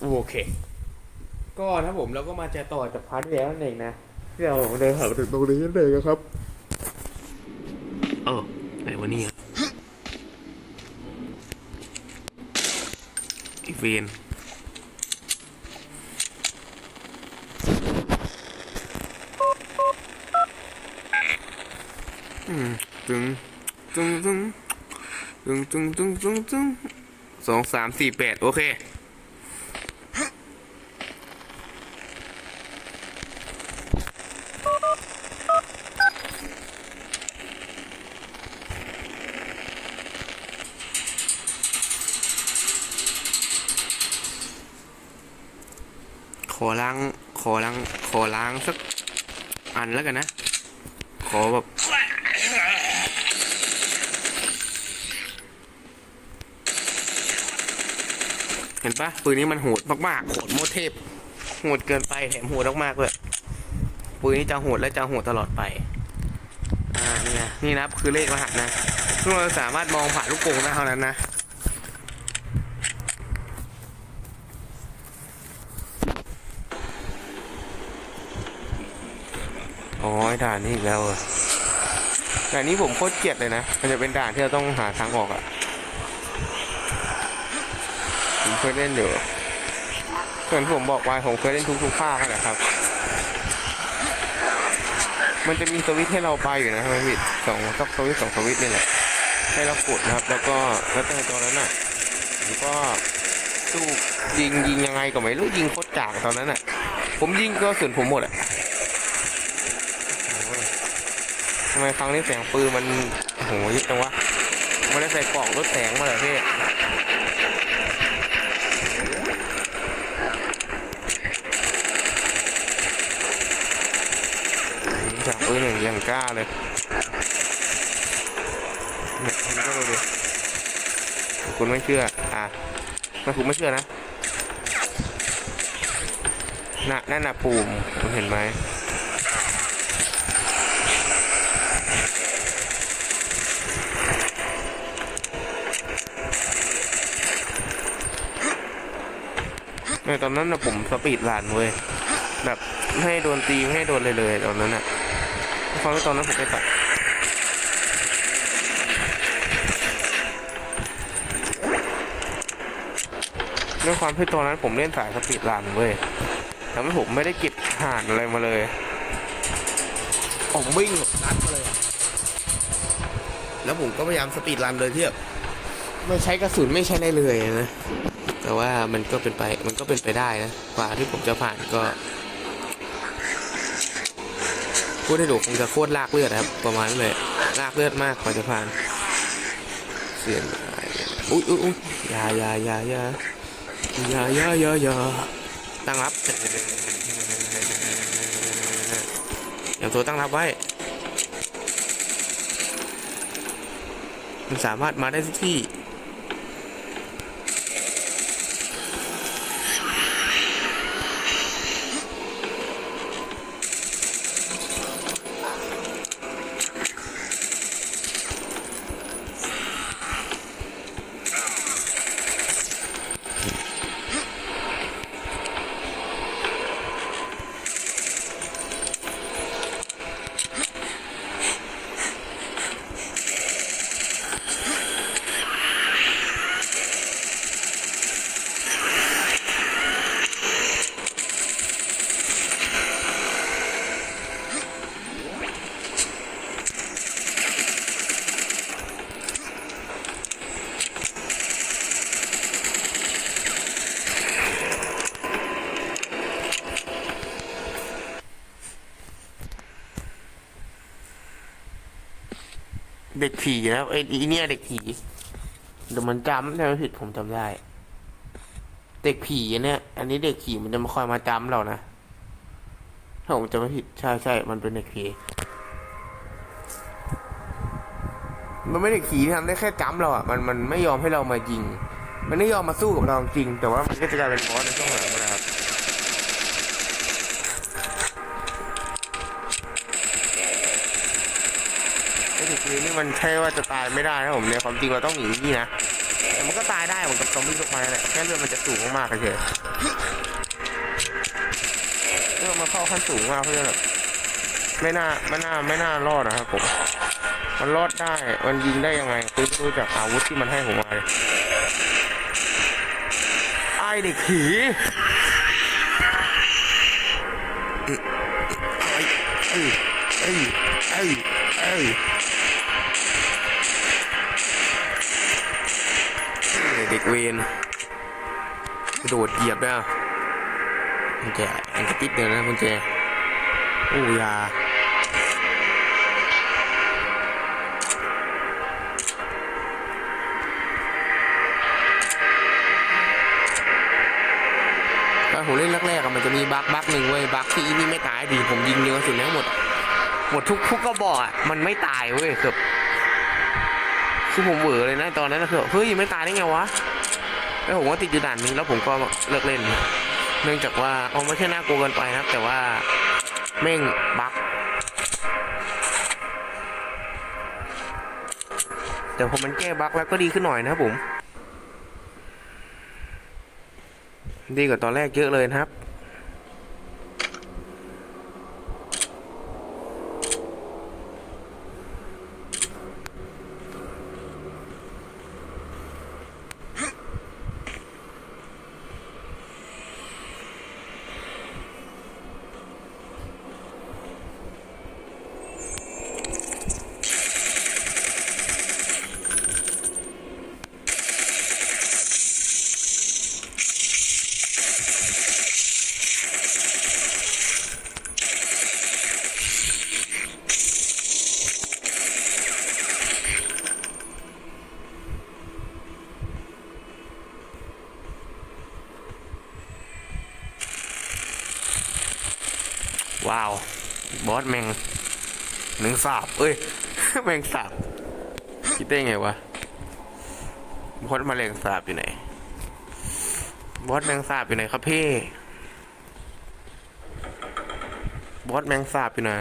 โอเค ก็ถ้าผมเราก็มาจะต่อจากพาร์ทที่แล้วนั่นเองนะที่เราเดินผ่านถึงตรงนี้นั่นเองนะครับเออไหนวะเนี่ยอีเวนตึงตึงตึงตึงตึงตึงตึงสองสามสี่แปดโอเค อล้าง ขอล้าง ขอล้างสักอันแล้วกันนะ ขอแบบเห็นปะปืนนี้มันโหดมากๆ โหดโมเทพ โหดเกินไปแถมโหดมากๆเลยปืนนี้จะโหดและจะโหดตลอดไป อ่านี่ไงนี่นะครับคือเลขรหัสนะซึ่งเราสามารถมองผ่านลูกโป่งได้เท่านั้นนะ อ๋อด่านนี้อีกแล้วเหรอด่านนี้ผมโคตรเกลียดเลยนะ มันจะเป็นด่านที่เราต้องหาทางออกอะ่ะ ผมเคยเล่นอยู่ส่วนผมบอกไว้ผมเคยเล่นทุกๆภาคนั่นแหละครับ มันจะมีสวิตให้เราไปอยู่นะไม่ผิดสองสักสวิตสองสวิตนี่แหละ ให้เรากดนะครับ แล้วก็แล้วแต่ตัวนั้นอะผมก็สู้ยิงยิงยังไงก็ไม่รู้ยิงโคตรจากตอนนั้นอะ ผมยิงก็ส่วนผมหมดอะ ทำไมครั้งนี้เสียงปืนมันโหยิ่จังวะไม่ได้ใส่กล่องรถแสงมาเหรอพี่จากปืนอย่งยังกล้าเลยเนี่ยก็ดูดิคุณไม่เชื่อ อะถ้าคุณไม่เชื่อนะน่ะนั่นน่ะปุ่มคุณเห็นไหม ในตอนนั้นนะผมสปีดรันเว้ยแบบไม่ให้โดนตีไม่ให้โดนเลยเลยตอนนั้นน่ะเพราะว่าตอนนั้นผมไปตัดด้วยความที่ตอนนั้นผมเล่นสายสปีดรันเว้ยทำให้ผมไม่ได้เก็บห่านอะไรมาเลย ผมวิ่งแบบนัดมาเลยอะแล้วผมก็พยายามสปีดรันเลยที่แบบไม่ใช้กระสุนไม่ใช้อะไรเลยนะ แต่ว่ามันก็เป็นไปมันก็เป็นไปได้นะกว่าที่ผมจะผ่านก็พูดให้ดูคงจะโคตรลากเลือดนะครับ ประมาณนั้นเลยลากเลือดมากกว่าจะผ่าน เสียนอุ้ยอุ้ยอุ้ยยายายายายายายายาตั้งรับอย่างตัวตั้งรับไว้ มันสามารถมาได้ทุกที่ เด็กผีนะไอ้อีเนี่ยเด็กผีเดี๋ยวมันจำถ้าไม่ผิดผมจำได้ เด็กผีเนี่ย อันนี้เด็กผีมันจะมาคอยมาจำเรานะถ้าผมจำไม่ผิดใช่ใช่มันเป็นเด็กผีมันไม่เด็กผีที่ทำได้แค่จำเราอะมันมันไม่ยอมให้เรามายิง มันไม่ยอมมาสู้กับเราจริง แต่ว่ามันก็จะกลายเป็นบอสในช่วงหลังนะครับ ไอ้นี่มันใช่ว่าจะตายไม่ได้นะผมเนี่ยความจริงเราต้องหนีนี่นะแต่มันก็ตายได้เหมือนกับซอมบี้ทั่วไปแหละแค่เลือดมันจะสูงมากๆเฉยเลือดมันเข้าขั้นสูงมากเพราะฉะนั้นแบบไม่น่าไม่น่าไม่น่ารอดนะครับผมมันรอดได้ มันยิงได้ยังไงคือดูจากอาวุธที่มันให้ผมมาเลยไอเด็กผีเอ้ยเอ้ยเอ้ยเอ้ เด็กเวนกระโดดเหยียบได้คุณแจอันกระติดเดียวนะคุณแจโอ้ยาตอนผมเล่นแรกๆมันจะมีบั๊กบั๊กหนึ่งเว้ยบั๊กที่อีนี่ไม่ตายดีผมยิงเยอะสุดแล้วหมด หมดทุกทุกกระบอกมันไม่ตายเว้ยคือ คือผมเหวอเลยนะตอนนั้นนะคือเฮ้ยไม่ตายได้ไงวะแล้วผมก็ติดอยู่ด่านนึงแล้วผมก็เลิกเล่น เนื่องจากว่าเอาไม่ใช่น่ากลัวเกินไปนะแต่ว่าแม่งบั๊กแต่พอมันแก้บั๊กแล้วก็ดีขึ้นหน่อยนะครับผม ดีกว่าตอนแรกเยอะเลยนะครับ ว้าว บอสแมงหนึ่งสาบเอ้ย แมงสาบคิดได้ไงวะ บอสแมลงสาบอยู่ไหน บอสแมงสาบอยู่ไหนครับพี่ บอสแมงสาบอยู่ไหน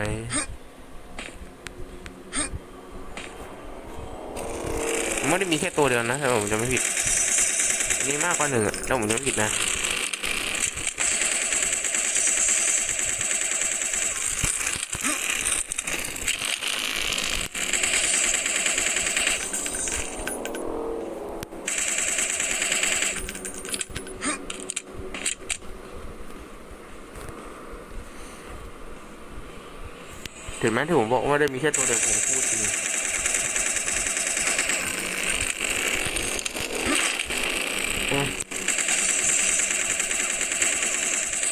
ไม่ได้มีแค่ตัวเดียวนะถ้าผมจะไม่ผิด มีมากกว่าหนึ่งอะถ้าผมจะไม่ผิดนะ ถึงแม้ที่ผมบอกว่าได้มีแค่ตัวเดียวผมพูดจริงม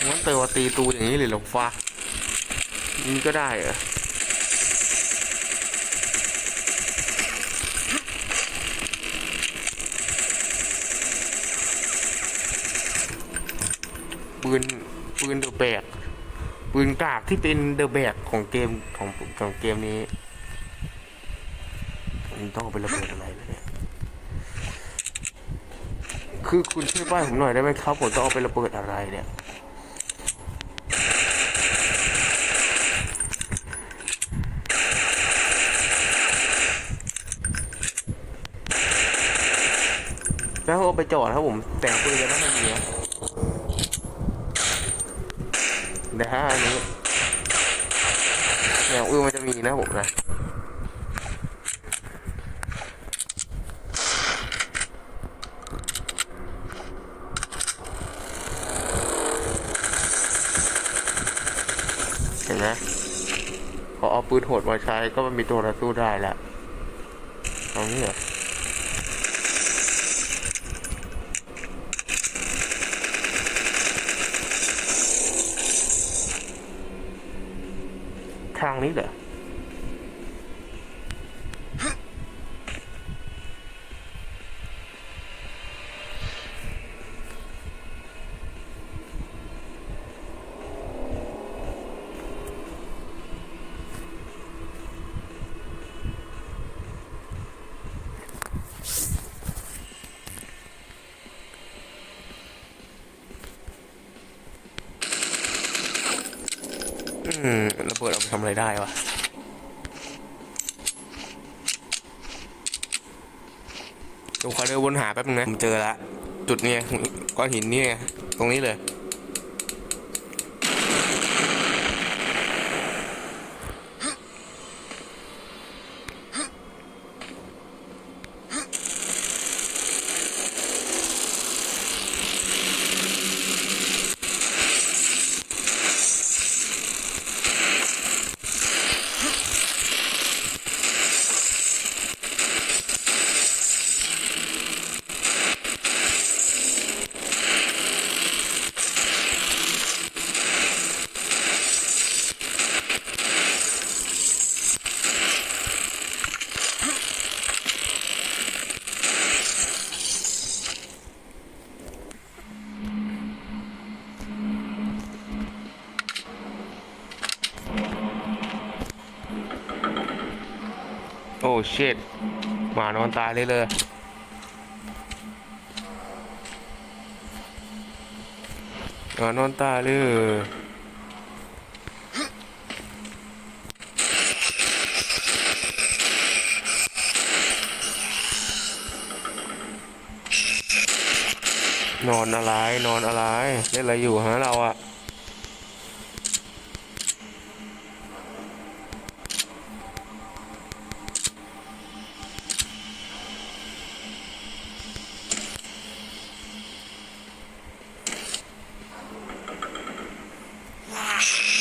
งั้นเตอว่าตีตูอย่างนี้เลยเหรอฟ้านี่ก็ได้เหรอปืนปืนเดอะแบก ปืนกากที่เป็นเดอะแบกของเกมของของเกมนี้มันต้องเอาไประเบิดอะไรเลยเนี่ยคือคุณช่วยป้ายผมหน่อยได้ไหมครับผมต้องเอาไประเบิดอะไรเนี่ยแล้วเอาไปจอดครับผมแต่งปืนจะไม่ให้ดีนะ เดี๋ยวถ้าอันนี้อย่างอื่นมันจะมีนะผมนะเห็นไหมพอเอาปืนโหดมาใช้ก็มันมีตัวต่อสู้ได้แล้วเอางี้เหรอางนี้เหรออื ทำอะไรได้วะผมขอเดินวนหาแป๊บนึงนะผมเจอละจุดเนี้ยก้อนหินนี่ไงตรงนี้เลย โอ้เชิดหมานอนตายเลยเลยหมานอนตายเลยนอนอะไร นอนอะไรเล่นอะไรอยู่ฮะเราอะ Yeah.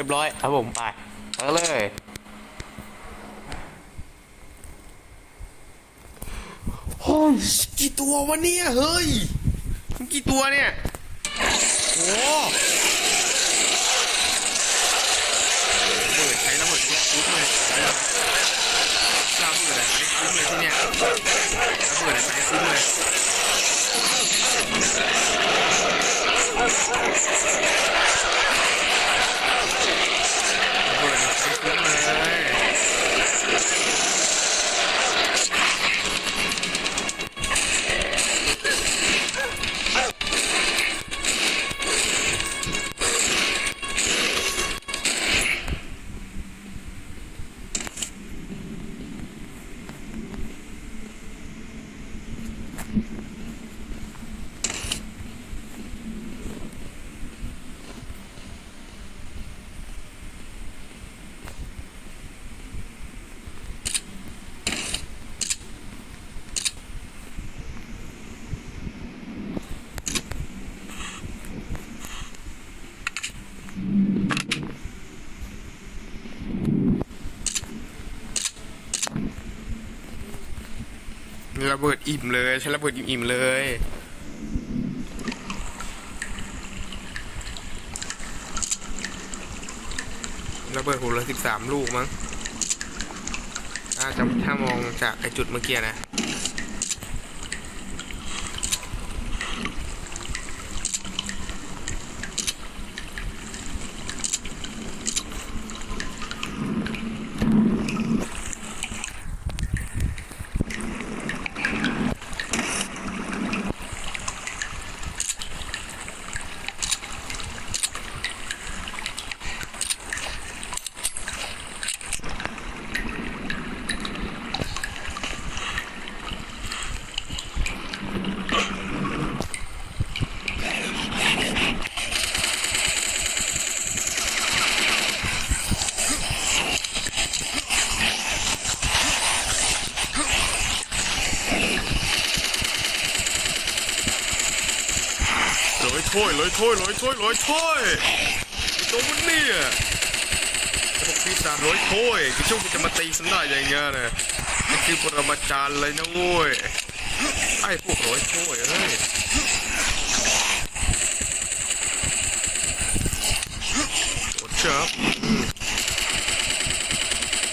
รียบร้อยครับผมไปไปกันเลยโอ้ยกี่ตัววะเนี่ยเฮ้ยมันกี่ตัวเนี่ยโอ้เปิดใช้ระเบิดคุ้มเลยกล้าเปิดอะไรคุ้มเลยที่เนี่ยระเบิดอะไรใช้คุ้มเลยระเบิดอะไรใช้คุ้มเลย ระเบิดอิ่มเลยใช้ระเบิดอิ่มๆเลยระเบิดหูละสิบสามลูกมั้งถ้าจะถ้ามองจากไอจุดเมื่อกี้นะ อยถ้วยลอยถ้วยลอยถ้วยไอ้ตัวมันเนี่ยไอ้พวกปีศาจลอยถ้วยคือช่วงที่จะมาตีฉันได้อย่างเงี้ยนี่คือปรมาจารย์เลยนะโว้ยไอ้พวกลอยถ้วยเอ้ยโอดจับ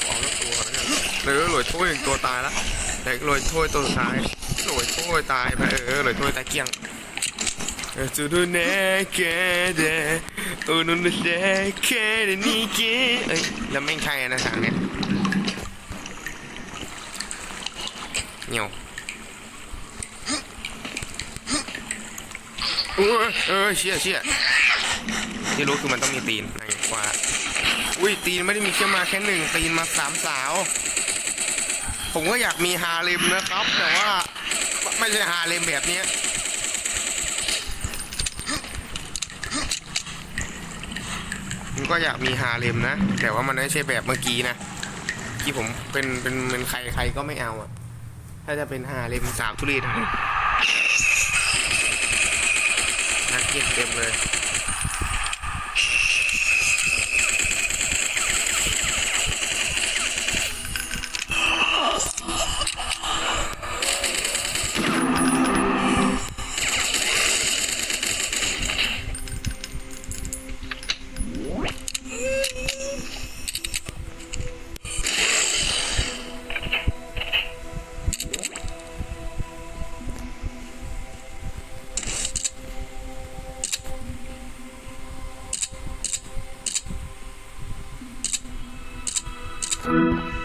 วางแล้วตัวนะเนี่ยเลยลอยถ้วยหนึ่งตัวตายล้วแต่ลอยถ้วยตัวสุดท้ายลอยถ้วยตายไปเออลอยถ้วยตายเกี้ยง Sorun ne kadar Onun ne kadar niki เอ้ยแล้วไม่ใช่นะสามเนี่ยเหี่ยวเออเเชี่ยเชี่ที่รู้คือมันต้องมีตีนในกว่าอุ้ยตีนไม่ได้มีแค่มาแค่หนึ่งตีนมาสามสาว ผมก็อยากมีฮาเลมนะครับ แต่ว่าไม่ใช่ฮาเลมแบบเนี้ย ก็อยากมีฮาเลมนะ แต่ว่ามันไม่ใช่แบบเมื่อกี้นะ ที่ผมเป็นเป็นเป็นใครใครก็ไม่เอาอะถ้าจะเป็นฮาเลมสาวทุเรียนนักเก็ตเต็มเลย Thank.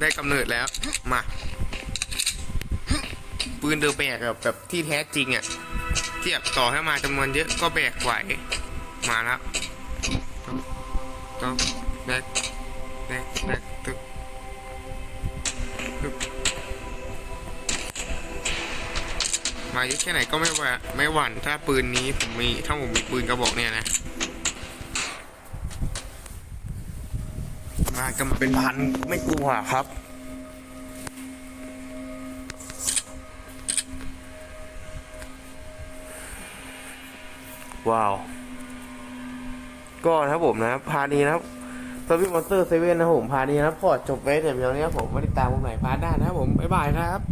ได้กำเนิดแล้ว มา ปืนเดอแบกแบบแบบที่แท้จริงอะ่ะ เทียบต่อให้มาจำนวนเยอะก็แบกไหว มาแล้วต้องแบกแบกแบกตึกตึกมาเยอะแค่ไหนก็ไม่หว่าไม่หวั่นถ้าปืนนี้ผมมี ถ้าผมมีปืนกระบอกเนี่ยนะ มากันมาเป็นพันไม่กลัวครับ ว้าว ก็นะครับผมนะพานี้นะครับซอมบี้มอนสเตอร์เซเว่นนะครับผมพานี้นะครับพอจบไว้แต่เพียงเท่านี้ครับผมไม่ได้ตามผมไหนพาได้นะครับผม บ๊ายบายครับ